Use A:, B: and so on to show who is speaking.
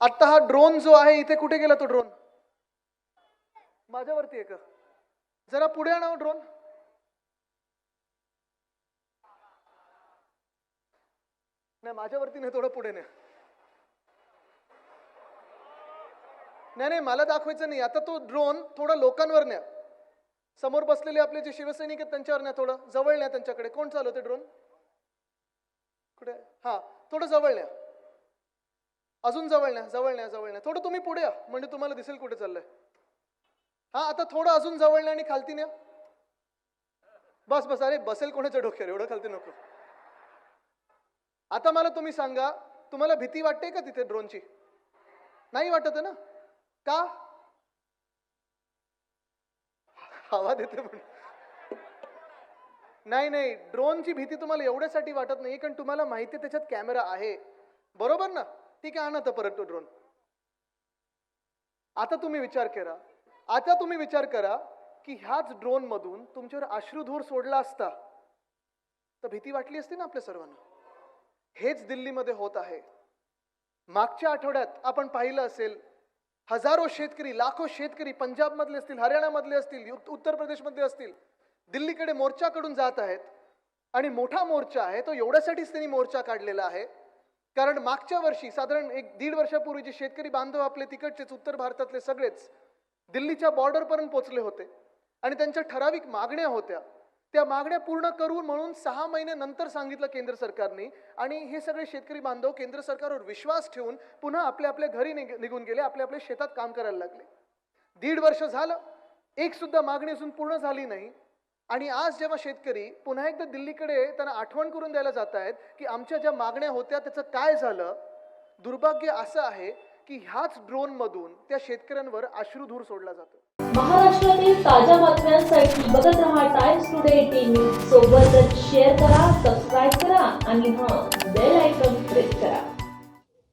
A: आता हा ड्रोन जो आहे इथे कुठे गेला तो ड्रोन? माझ्यावरती आहे का? जरा पुढे आणा ड्रोन. नाही माझ्यावरती नाही थोडं पुढे नाही नाही नाही मला दाखवायचं नाही. आता तो ड्रोन थोडा लोकांवर न्या. समोर बसलेले आपले जे शिवसैनिक आहेत त्यांच्यावर न्या थोडं. जवळ न्या त्यांच्याकडे. कोण चालवते ड्रोन? कुठे? हा थोडं जवळ न्या. अजून जवळ न्या जवळ न्या जवळ न्या. थोडं तुम्ही पुढे या. म्हणजे तुम्हाला दिसेल कुठे चाललंय. हा आता थोडं अजून जवळ न्या आणि खालती न्या. बस बस. अरे बसेल कोणाच्या डोक्यावर? एवढं खालती नको. आता मला तुम्ही सांगा तुम्हाला भीती वाटते का तिथे ड्रोनची? नाही वाटत आहे ना? का? हवा देते पण. नाही नाही. ड्रोनची भीती तुम्हाला एवढ्यासाठी वाटत नाही कारण तुम्हाला माहिती आहे त्याच्यात कॅमेरा आहे. बरोबर ना? ठीक आहे आणा तर परत तो ड्रोन आता तुम्ही विचार करा. आता तुम्ही विचार करा की ह्याच ड्रोन मधून तुमच्यावर अश्रुधूर सोडला असता तर भीती वाटली असती ना आपल्या सर्वांना? हेच दिल्लीमध्ये होत आहे. मागच्या आठवड्यात आपण पाहिलं असेल हजारो शेतकरी लाखो शेतकरी पंजाबमधले असतील हरियाणामधले असतील उत्तर प्रदेशमधले असतील दिल्लीकडे मोर्चाकडून जात आहेत. आणि मोठा मोर्चा आहे तो एवढ्यासाठीच त्यांनी मोर्चा काढलेला आहे कारण मागच्या वर्षी साधारण एक दीड वर्षापूर्वी जे शेतकरी बांधव आपले तिकडचेच उत्तर भारतातले सगळेच दिल्लीच्या बॉर्डरपर्यंत पोहोचले होते. आणि त्यांच्या ठराविक मागण्या होत्या. त्या मागण्या पूर्ण करू म्हणून सहा महिन्यानंतर सांगितलं केंद्र सरकारने. आणि हे सगळे शेतकरी बांधव केंद्र सरकारवर विश्वास ठेवून पुन्हा आपल्या आपल्या घरी निघ- निघून गेले आपल्या आपल्या शेतात काम करायला लागले. दीड वर्ष झालं. एक सुद्धा मागणी अजून पूर्ण झाली नाही. आणि आज जेव्हा शेतकरी पुन्हा एकदा दिल्लीकडे त्यांना आठवण करून द्यायला जात आहेत की आमच्या ज्या मागण्या होत्या त्याचं काय झालं? दुर्भाग्य असं आहे की ह्याच ड्रोन मधून त्या शेतकऱ्यांवर अश्रुधूर सोडला जातो.
B: महाराष्ट्रातील ताज्या बातम्यांसाठी बघत रहा टाइम्स टुडे टीव्ही सोबतच शेअर करा सबस्क्राईब करा आणि हां बेल आयकॉन प्रेस करा.